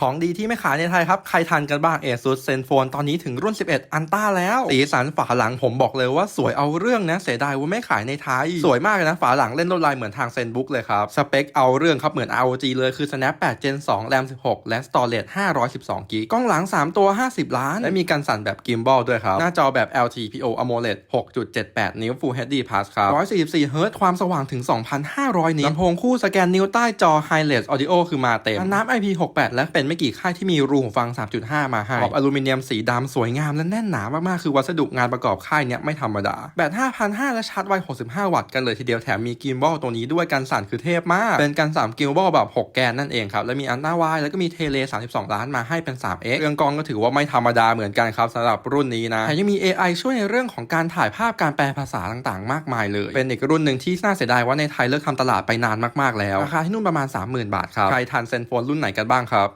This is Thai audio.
ของดีที่ไม่ขายในไทยครับ ใครทันกันบ้าง ASUS ZenFone ตอนนี้ถึงรุ่น 11 อันต้าแล้ว สีสันฝาหลังผมบอกเลยว่าสวยเอาเรื่องนะ เสียดายว่าไม่ขายในไทย สวยมากเลยนะ ฝาหลังเล่นลวดลายเหมือนทาง ZenBook เลยครับ สเปคเอาเรื่องครับ เหมือน ROG เลยคือ Snap 8 Gen 2 RAM 16 และ Storage 512 g b กล้องหลัง 3 ตัว 50 ล้าน และมีการสั่นแบบ Gimbal ด้วยครับ หน้าจอแบบ LTPO AMOLED 6.78 นิ้ว Full HD Plus ครับ144 Hz ความสว่างถึง 2,500 นิตลำโพงคู่สแกนนิ้วใต้จอ Hi-Res Audio คือมาเต็มน้ำ IP68 และเป็นไม่กี่ค่ายที่มีรูหูฟัง 3.5 มาให้ขอบอลูมิเนียมสีดำสวยงามและแน่นหนามากๆ คือวัสดุงานประกอบค่ายเนี้ยไม่ธรรมดา แบต 5,500 และชาร์จไว 65 วัตต์กันเลยทีเดียวแถมมีกิมบอลตัวนี้ด้วยกันสั่นคือเทพมาก เป็นกัน3กิมบอลแบบ 6 แกนนั่นเองครับ และมีอันต้าไวแล้วก็มีเทเล 32 ล้านมาให้เป็น 3x เรื่องกล้องก็ถือว่าไม่ธรรมดาเหมือนกันครับสำหรับรุ่นนี้นะแถมยังมี AI ช่วยในเรื่องของการถ่ายภาพการแปลภาษาต่างๆ มากมายเลย เป็นอีกรุ่นหนึ่งที่น่าเสียดายว่าในไทยเลิกทำตลาดไปนานมากๆแล้วราคาที่นู่นประมาณ 30,000 บาทครับใครทันเซนโฟนรุ่นไหนกันบ้างครับ